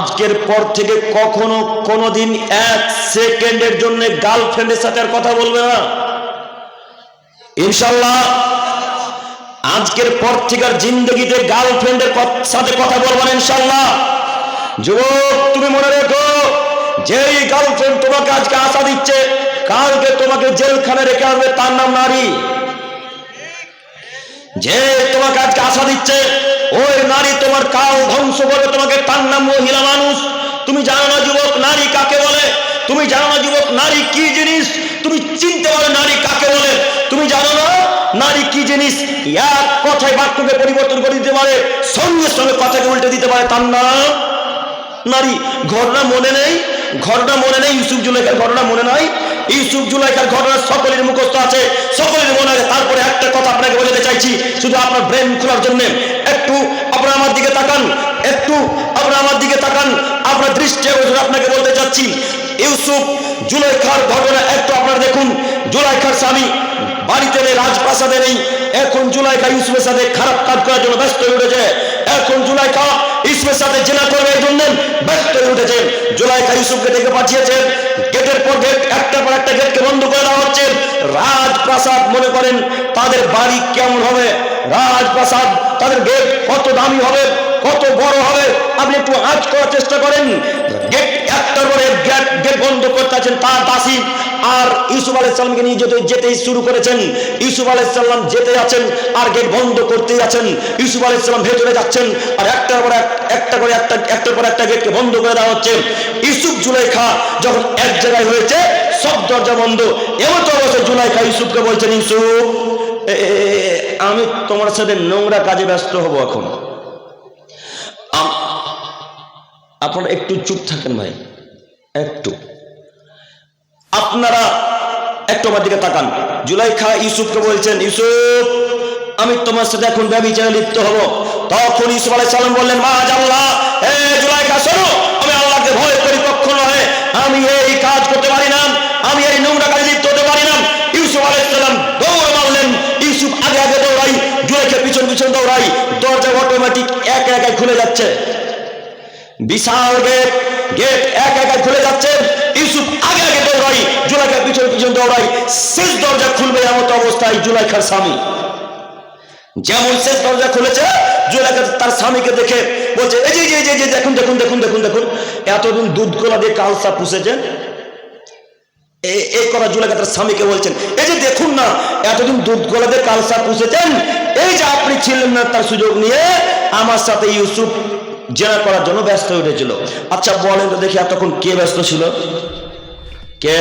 আজকের পর থেকে কখনো কোনোদিন এক সেকেন্ডের জন্য গার্লফ্রেন্ডের সাথে আর কথা বলবে না। ইনশাল্লাহ আজকের পর থেকে আর জিন্দগিতে গার্লফ্রেন্ডের সাথে কথা বলব না ইনশাল্লাহ যুবক, তুমি মনে রেখো, যেই গার্লফ্রেন্ড তোমাকে আজকে আশা দিচ্ছে, কালকে তোমাকে জেলখানে রেখে আসবে তার নাম নারী। যে তোমাকে আজকে আশা দিচ্ছে ওই নারী তোমার কাল ধ্বংস করবে তোমাকে তার নাম মহিলা মানুষ। তুমি জানো না যুবক নারী কাকে বলে? তুমি জানো না যুবক নারী কি জিনিস? তুমি চিনতে পারো নারী কাকে বলে। তুমি জানো না নারী কি জিনিস? এক কথায় বাক্যকে পরিবর্তন করে দিতে পারে, সঙ্গে সঙ্গে কথাকে উল্টে দিতে পারে তার নাম নারী। ঘটনা মনে নেই, ঘটনা মনে নেই, ইউসুফ জুলাইকার ঘটনা মনে নাই। ইউসুফ জুলাইকার ঘটনা সকলের মুখস্থ আছে, সকলের মনে আছে। তারপরে একটা কথা আপনাকে বোঝাতে চাইছি, শুধু আপনার ব্রেন খোলার জন্য। একটু আপনার আমার দিকে তাকান, একটু আপনার আমার দিকে তাকান, আপনার দৃষ্টি আপনাকে বলতে চাচ্ছি। ইউসুফ জুলাইখার ঘটনা একটু আপনারা দেখুন। জুলাইখার স্বামী বাড়িতে নেই, রাজপ্রাসাদে নেই। এখন জুলাইখা ইউসুফের সাথে খারাপ কাজ করার জন্য ব্যস্ত হয়ে উঠেছে। এখন জুলাইখা ইউসুফের সাথে জেনা করবে জন্য ব্যস্ত হয়ে উঠেছে। জুলাইখা ইউসুফকে ডেকে পাঠিয়েছে গেটের পর গেট একটা পর একটা গেটকে বন্ধ করে দেওয়া হচ্ছে রাজপ্রাসাদ মনে করেন, তাদের বাড়ি কেমন হবে? রাজপ্রাসাদ, তাদের গেট কত দামি হবে, কত বড় হবে? আপনি একটু আজ করার চেষ্টা করেন। বন্ধ করতে আছেন তার দাসী। আর ইউসুফ আলাইসাল্লামকে নিয়ে যেতে যেতেই শুরু করেছেন। ইউসুফ আলাইসাল্লাম যেতে আছেন আর গেট বন্ধ করতেই আছেন ইউসুফ আলাইসাল্লাম ভেতরে যাচ্ছেন, আর একটার পর একটা করে একটা একটার পর একটা গেটকে বন্ধ করে দেওয়া হচ্ছে। ইউসুফ জুলাইখা যখন এক জায়গায় হয়েছে, সব দরজা বন্ধ। এমন তো অবস্থায় জুলাইখা ইউসুফকে বলছেন, ইউসুফ আমি তোমার সাথে নোংরা কাজে ব্যস্ত হব এখন। আপনারা একটু চুপ থাকেন ভাই, একটু। আপনারা একটু আমার দিকে তাকান। জুলাইখা ইউসুফকে বলছেন, ইউসুফ, আমি তোমার সাথে এখন ব্যবচারে লিপ্ত হব। তখন ইউসুফ আলাই সালাম বললেন মা আল্লাহ হে জুলাইখা, শোনো, আমি আল্লাহকে ভয় করি পক্ষ নয় আমি এই কাজ করতে পারি না, আমি এই নোংরা কাজে লিপ্ত হতে পারি না। ইউসুফ আলাই সালাম দৌড় মারলেন। ইউসুফ আগে আগে দৌড়াই, জুলাইখা পিছন পিছন দৌড়াই। দরজা অটোমেটিক এক একাই খুলে যাচ্ছে। বিশাল গেট গেট এক একাই খুলে যাচ্ছে। ইউসুফ আগে আগে দৌড়াই জুলাইখা পিছন পিছন দৌড়াই। শেষ দরজা খুলবে এমন অবস্থায় জুলাইখার স্বামী। যেমন শেষ দরজা খুলেছে জুলাইখা তার স্বামীকে দেখে বলছে এই যে এই যে, দেখুন দেখুন দেখুন দেখুন দেখুন এতদিন দুধ গোলা দিয়ে কালসা পুষেছেন? এই কথা জুলাইখা তার স্বামীকে বলছেন এই যে দেখুন না এতদিন দুধ গোলা দিয়ে কালসা পুষেছেন এই যে আপনি ছিলেন না তার সুযোগ নিয়ে আমার সাথে ইউসুফ জেনা করার জন্য ব্যস্ত হয়ে উঠেছিল। আচ্ছা বলেন তো দেখি এতক্ষণ কে ব্যস্ত ছিল? কে?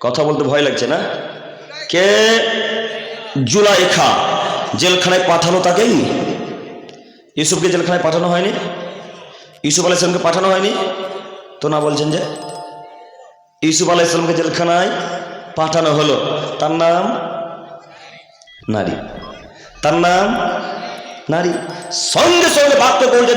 কথা বলতে ভয় লাগছে না? কে? জুলাইখা, জেলখানায় পাঠানো তাকেই? ইউসুফকে জেলখানায় পাঠানো হয়নি? ইউসুফ আলাইসলামকে পাঠানো হয়নি? তো না বলছেন যে? ইউসুফ আলাইসলামকে জেলখানায় পাঠানো হলো। তার নাম? নারী। তার নাম? নারী সঙ্গে সঙ্গে বাক্য দিতে